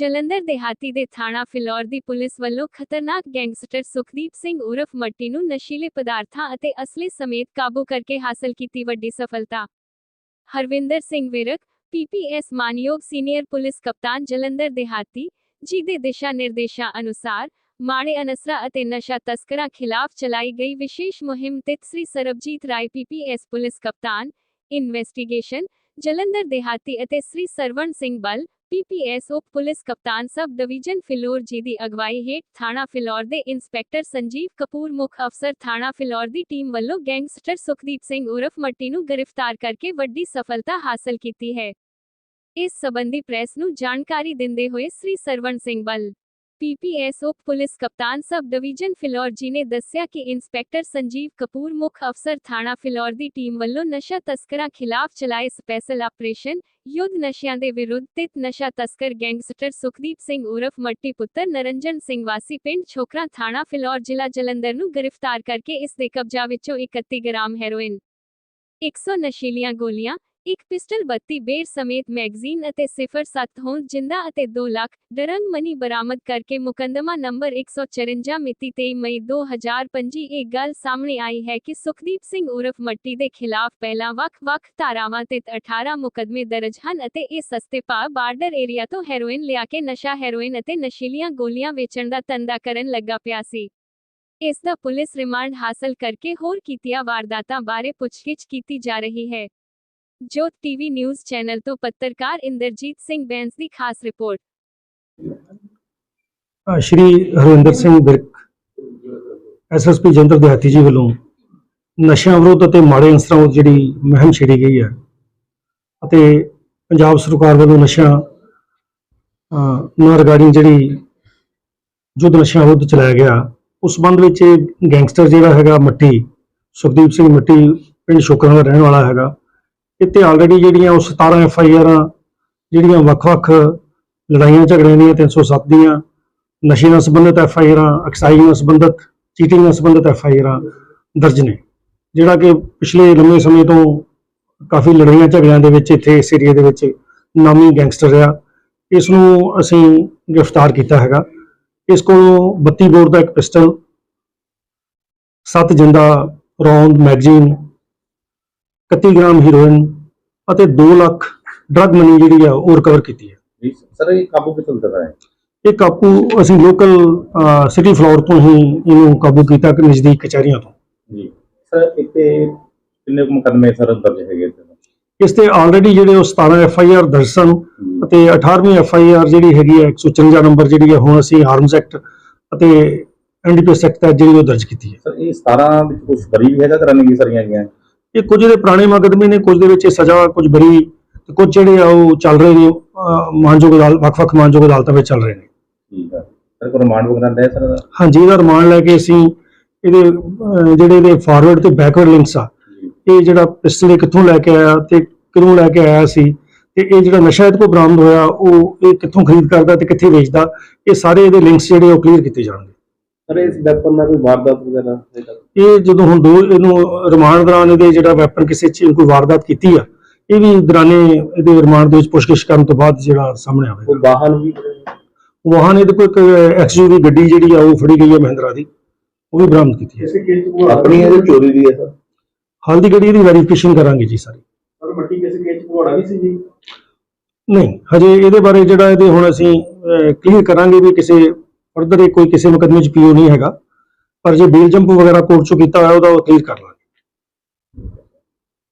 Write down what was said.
ਜਲੰਧਰ ਦੇਹਾਤੀ ਦੇ ਥਾਣਾ ਫਿਲੌਰ ਦੀ ਪੁਲਿਸ ਵੱਲੋਂ ਖਤਰਨਾਕ ਗੈਂਗਸਟਰ ਸੁਖਦੀਪ ਸਿੰਘ ਉਰਫ ਮੱਟੀ ਨੂੰ ਨਸ਼ੀਲੇ ਪਦਾਰਥਾਂ ਅਤੇ ਅਸਲੇ ਸਮੇਤ ਕਾਬੂ ਕਰਕੇ ਹਾਸਲ ਕੀਤੀ ਵੱਡੀ ਸਫਲਤਾ। ਹਰਵਿੰਦਰ ਸਿੰਘ ਵਿਰਕ ਪੀਪੀਐਸ ਮਾਨਯੋਗ ਸੀਨੀਅਰ ਪੁਲਿਸ ਕਪਤਾਨ ਜਲੰਧਰ ਦੇਹਾਤੀ ਜੀ ਦੇ ਦਿਸ਼ਾ ਨਿਰਦੇਸ਼ਾਂ ਅਨੁਸਾਰ ਮਾੜੇ ਅਨਸਰਾਂ ਅਤੇ ਨਸ਼ਾ ਤਸਕਰਾਂ ਖਿਲਾਫ ਚਲਾਈ ਗਈ ਵਿਸ਼ੇਸ਼ ਮੁਹਿੰਮ ਤਹਿਤ ਸ੍ਰੀ ਸਰਬਜੀਤ ਰਾਏ ਪੀਪੀਐਸ ਪੁਲਿਸ ਕਪਤਾਨ, ਇਨਵੈਸਟੀਗੇਸ਼ਨ, ਜਲੰਧਰ ਦੇਹਾਤੀ ਅਤੇ ਸ੍ਰੀ ਸਰਵਣ ਸਿੰਘ ਬਲ ਪੀਪੀਐਸ ਉਪ ਪੁਲਿਸ ਕਪਤਾਨ ਸਬ ਡਿਵੀਜ਼ਨ ਫਿਲੌਰ ਜੀ ਦੀ ਅਗਵਾਈ ਹੇਠ ਥਾਣਾ ਫਿਲੌਰ ਦੇ ਇੰਸਪੈਕਟਰ ਸੰਜੀਵ ਕਪੂਰ ਮੁੱਖ ਅਫਸਰ ਥਾਣਾ ਫਿਲੌਰ ਦੀ ਟੀਮ ਵੱਲੋਂ ਗੈਂਗਸਟਰ ਸੁਖਦੀਪ ਸਿੰਘ ਉਰਫ ਮੱਟੀ ਨੂੰ ਗ੍ਰਿਫਤਾਰ ਕਰਕੇ ਵੱਡੀ ਸਫਲਤਾ ਹਾਸਲ ਕੀਤੀ ਹੈ। ਇਸ ਸਬੰਧੀ ਪ੍ਰੈਸ ਨੂੰ ਜਾਣਕਾਰੀ ਦਿੰਦੇ ਹੋਏ ਸ੍ਰੀ ਸਰਵਣ ਸਿੰਘ ਬਲ ਪੀਪੀਐਸ ਉਪ ਪੁਲਿਸ ਕਪਤਾਨ ਸਬ ਡਿਵੀਜ਼ਨ ਫਿਲੌਰ ਜੀ ਨੇ ਦੱਸਿਆ ਕਿ ਇੰਸਪੈਕਟਰ ਸੰਜੀਵ ਕਪੂਰ ਮੁੱਖ ਅਫਸਰ ਥਾਣਾ ਫਿਲੌਰ ਦੀ ਟੀਮ ਵੱਲੋਂ ਨਸ਼ਾ ਤਸਕਰਾਂ ਖਿਲਾਫ ਚਲਾਏ ਸਪੈਸ਼ਲ ਆਪਰੇਸ਼ਨ ਯੁੱਧ ਨਸ਼ਿਆਂ ਦੇ ਵਿਰੁੱਧ ਤਿਤ ਨਸ਼ਾ ਤਸਕਰ ਗੈਂਗਸਟਰ ਸੁਖਦੀਪ ਸਿੰਘ ਉਰਫ ਮੱਟੀ ਪੁੱਤਰ ਨਰਨਜਨ ਸਿੰਘ ਵਾਸੀ ਪਿੰਡ ਛੋਕਰਾ ਥਾਣਾ ਫਿਲੌਰ ਜ਼ਿਲ੍ਹਾ ਜਲੰਧਰ ਨੂੰ ਗ੍ਰਿਫਤਾਰ ਕਰਕੇ ਇਸ ਦੇ ਕਬਜ਼ਾ ਵਿੱਚੋਂ 31 ਗ੍ਰਾਮ ਹੈਰੋਇਨ 100 ਨਸ਼ੀਲੀਆਂ ਗੋਲੀਆਂ ਇੱਕ ਪਿਸਟਲ 32 ਬੇਰ ਸਮੇਤ ਮੈਗਜ਼ੀਨ ਅਤੇ 07 ਹੋਂਦ ਜਿੰਦਾ ਅਤੇ 2 ਲੱਖ ਡਰੰਗ ਮਨੀ ਬਰਾਮਦ ਕਰਕੇ ਮੁਕੰਦਮਾ ਨੰਬਰ 154 ਮਿਤੀ 23 ਮਈ 2025 ਇਹ ਗੱਲ ਸਾਹਮਣੇ ਆਈ ਹੈ ਕਿ ਸੁਖਦੀਪ ਸਿੰਘ ਉਰਫ ਮੱਟੀ ਦੇ ਖਿਲਾਫ ਪਹਿਲਾਂ ਵੱਖ-ਵੱਖ ਧਾਰਾਵਾਂ ਤੇ 18 ਮੁਕਦਮੇ ਦਰਜ ਹਨ ਅਤੇ ਇਹ ਸਸਤੇ ਭਾਅ ਬਾਰਡਰ ਏਰੀਆ ਤੋਂ ਹੈਰੋਇਨ ਲਿਆ ਕੇ ਨਸ਼ਾ ਹੈਰੋਇਨ ਅਤੇ ਨਸ਼ੀਲੀਆਂ ਗੋਲੀਆਂ ਵੇਚਣ ਦਾ ਧੰਦਾ ਕਰਨ ਲੱਗਾ ਪਿਆ ਸੀ। ਇਸ ਦਾ ਪੁਲਿਸ ਰਿਮਾਂਡ ਹਾਸਲ ਕਰਕੇ ਹੋਰ ਕੀਤੀਆਂ ਵਾਰਦਾਤਾਂ ਬਾਰੇ ਪੁੱਛਗਿੱਛ ਕੀਤੀ ਜਾ ਰਹੀ ਹੈ। ਜੋਤ ਟੀਵੀ ਨਿਊਜ਼ ਚੈਨਲ ਤੋਂ ਪੱਤਰਕਾਰ ਇੰਦਰਜੀਤ ਸਿੰਘ ਬੈਂਸ ਦੀ ਖਾਸ ਰਿਪੋਰਟ। ਸ਼੍ਰੀ ਹਰਵਿੰਦਰ ਸਿੰਘ ਬਿਰਕ ਐਸਐਸਪੀ ਜੰਦਰ ਦਿਹਾਤੀ ਜੀ ਵੱਲੋਂ ਨਸ਼ਿਆਂ ਵਿਰੁੱਧ ਅਤੇ ਮਾੜੇ ਅੰਸਰਾਂ ਵਿਰੁੱਧ ਜਿਹੜੀ ਮੁਹਿੰਮ ਛੇੜੀ ਗਈ ਹੈ ਅਤੇ ਪੰਜਾਬ ਸਰਕਾਰ ਵੱਲੋਂ ਨਸ਼ਿਆਂ ਨਾਲ ਰਿਗਾਰਡਿੰਗ ਜਿਹੜੀ ਯੁੱਧ ਨਸ਼ਿਆਂ ਵਿਰੁੱਧ ਚਲਾਇਆ ਗਿਆ, ਉਸ ਸੰਬੰਧ ਵਿੱਚ ਗੈਂਗਸਟਰ ਜਿਹੜਾ ਹੈਗਾ ਮੱਟੀ, ਸੁਖਦੀਪ ਸਿੰਘ ਮੱਟੀ, ਪਿੰਡ ਸ਼ੋਕਰਾਂ ਦਾ ਰਹਿਣ ਵਾਲਾ ਹੈਗਾ ਇੱਥੇ ਆਲਰੇਡੀ ਜਿਹੜੀਆਂ ਉਹ 17 ਐਫ ਆਈ ਆਰਾਂ ਜਿਹੜੀਆਂ ਵੱਖ-ਵੱਖ ਲੜਾਈਆਂ ਝਗੜਿਆਂ ਦੀਆਂ 307 ਦੀਆਂ ਨਸ਼ੇ ਨਾਲ ਸੰਬੰਧਿਤ ਐਫ ਆਈ ਆਰਾਂ, ਐਕਸਾਈਜ਼ ਨਾਲ ਸੰਬੰਧਿਤ, ਚੀਟਿੰਗ ਨਾਲ ਸੰਬੰਧਿਤ ਐਫ ਆਈ ਆਰਾਂ ਦਰਜ ਨੇ, ਜਿਹੜਾ ਕਿ ਪਿਛਲੇ ਲੰਮੇ ਸਮੇਂ ਤੋਂ ਕਾਫੀ ਲੜਾਈਆਂ ਝਗੜਿਆਂ ਦੇ ਵਿੱਚ ਇੱਥੇ ਇਸ ਏਰੀਆ ਦੇ ਵਿੱਚ ਨਾਮੀ ਗੈਂਗਸਟਰ ਆ ਇਸ ਨੂੰ ਅਸੀਂ ਗ੍ਰਿਫਤਾਰ ਕੀਤਾ ਹੈਗਾ। ਇਸ ਕੋਲੋਂ 32 ਬੋਰ ਦਾ ਇੱਕ ਪਿਸਟਲ 7 ਜਿੰਦਾ ਰੌਂਡ ਮੈਗਜ਼ੀਨ 31 ਗ੍ਰਾਮ ਹੀਰੋਇਨ ਅਤੇ 2 ਲੱਖ ਡਰਗ ਮਨੀ ਜਿਹੜੀ ਆ ਉਹ ਰਿਕਵਰ ਕੀਤੀ ਹੈ। ਜੀ ਸਰ ਇਹ ਕਾਬੂ ਕਿੱਥੋਂ ਲਿੱਤਾ ਹੈ ਇਹ ਕਾਬੂ ਅਸੀਂ ਲੋਕਲ ਸਿਟੀ ਫਲੋਰ ਤੋਂ ਹੀ ਇਹਨੂੰ ਕਾਬੂ ਕੀਤਾ ਕਿ ਨਜ਼ਦੀਕ ਕਚਹਿਰੀਆਂ ਤੋਂ। ਜੀ। ਸਰ ਇੱਥੇ ਕਿੰਨੇ ਕੁ ਮੁਕੱਦਮੇ ਸਰ ਦਰਜ ਹੈਗੇ ਇੱਥੇ? ਇਸ ਤੇ ਆਲਰੇਡੀ ਜਿਹੜੇ ਉਹ 17 ਐਫ ਆਈ ਆਰ ਦਰਜ ਸਨ ਜੀ। ਅਤੇ 18ਵੀਂ ਐਫ ਆਈ ਆਰ ਜਿਹੜੀ ਹੈਗੀ ਹੈ 154 ਨੰਬਰ ਜਿਹੜੀ ਹੈ ਹੁਣ ਅਸੀਂ ਆਰਮਸ ਐਕਟ ਅਤੇ ਐਨਡੀਪੀਐਸ ਐਕਟ ਤਹਿਤ ਜਿਹੜੀ ਉਹ ਦਰਜ ਕੀਤੀ ਹੈ। ਸਰ ਇਹ 17 ਵਿੱਚ ਕੁਝ ਬਰੀ ਵੀ ਹੈਗਾ ਤੇ ਰਨਿੰਗ ਸਾਰੀਆਂ ਹੈਗੀਆਂ। ਇਹ ਕੁਝ ਦੇ ਪੁਰਾਣੇ ਮੁਕੱਦਮੇ ਨੇ ਕੁਝ ਦੇ ਵਿੱਚ ਇਹ ਸਜ਼ਾ ਕੁਝ ਬਰੀ ਤੇ ਕੁਝ ਜਿਹੜੇ ਆ ਉਹ ਚੱਲ ਰਹੇ ਨੇ ਮਾਨਯੋਗ ਅਦਾਲਤ ਵੱਖ-ਵੱਖ ਮਾਨਯੋਗ ਅਦਾਲਤਾਂ ਵਿੱਚ ਚੱਲ ਰਹੇ ਨੇ। ਠੀਕ ਹੈ ਸਰ ਰਿਮਾਂਡ ਵਗੈਰਾ ਲੈ ਸਰ ਇਹਦਾ? ਹਾਂਜੀ ਇਹਦਾ ਰਿਮਾਂਡ ਲੈ ਕੇ ਅਸੀਂ ਇਹਦੇ ਜਿਹੜੇ ਇਹਦੇ ਫਾਰਵਰਡ ਤੇ ਬੈਕਵਰਡ ਲਿੰਕਸ ਆ ਇਹ ਜਿਹੜਾ ਪਿਸਟਲ ਕਿੱਥੋਂ ਲੈ ਕੇ ਆਇਆ ਤੇ ਕਿਉਂ ਲੈ ਕੇ ਆਇਆ ਸੀ ਤੇ ਇਹ ਜਿਹੜਾ ਨਸ਼ਾ ਇਹਦੇ ਕੋਲ ਬਰਾਮਦ ਹੋਇਆ ਉਹ ਇਹ ਕਿੱਥੋਂ ਖਰੀਦ ਕਰਦਾ ਤੇ ਕਿੱਥੇ ਵੇਚਦਾ ਇਹ ਸਾਰੇ ਇਹਦੇ ਲਿੰਕਸ ਜਿਹੜੇ ਉਹ ਕਲੀਅਰ ਕੀਤੇ ਜਾਣਗੇ। ਸਰ ਇਸ ਵੈਪਨ ਨਾਲ ਕੋਈ ਵਾਰਦਾਤ ਵਗੈਰਾ ਹੈਗਾ? ਇਹ ਜਦੋਂ ਹੁਣ ਦੋ ਇਹਨੂੰ ਰਿਮਾਂਡ ਦੌਰਾਨ ਇਹਦੇ ਜਿਹੜਾ ਵੈਪਨ ਕਿਸੇ ਚੀਜ਼ ਕੋਈ ਵਾਰਦਾਤ ਕੀਤੀ ਆ ਇਹ ਵੀ ਦੌਰਾਨੇ ਇਹਦੇ ਰਿਮਾਂਡ ਦੇ ਵਿੱਚ ਪੁੱਛਗਿੱਛ ਕਰਨ ਤੋਂ ਬਾਅਦ ਜਿਹੜਾ ਸਾਹਮਣੇ ਆਵੇਗਾ। ਕੋਈ ਵਾਹਨ ਵੀ ਵਾਹਨ ਇਹਦੇ ਕੋਲ ਇੱਕ ਐਕਸਯੂਵੀ ਗੱਡੀ ਜਿਹੜੀ ਆ ਉਹ ਫੜੀ ਗਈ ਹੈ ਮਹਿੰਦਰਾ ਦੀ। ਉਹ ਵੀ ਬਰਾਮਦ ਕੀਤੀ ਹੈ ਆਪਣੀ ਇਹ ਚੋਰੀ ਦੀ ਹੈ ਸਰ? ਹਾਲ ਦੀ ਗੱਡੀ ਦੀ ਵੈਰੀਫਿਕੇਸ਼ਨ ਕਰਾਂਗੇ ਜੀ ਸਾਰੀ। ਸਰ ਮੱਟੀ ਕਿਸੇ ਕੇਸ ਘੋੜਾ ਵੀ ਸੀ ਜੀ? ਨਹੀਂ ਹਜੇ ਇਹਦੇ ਬਾਰੇ ਜਿਹੜਾ ਇਹਦੇ ਹੁਣ ਅਸੀਂ ਕਲੀਅਰ ਕਰਾਂਗੇ ਵੀ ਕਿਸੇ ਫਰਦਰ ਕੋਈ ਕਿਸੇ ਮੁਕਦਮੇ 'ਚ ਪੀਓ ਨਹੀਂ ਹੈਗਾ। ਪਰ ਜੇ ਬੇਲ ਜੰਪ ਵਗੈਰਾ ਕੋਰਟ 'ਚੋਂ ਕੀਤਾ ਹੋਇਆ, ਉਹਦਾ ਕਲੀਅਰ ਕਰ ਲਾਂਗੇ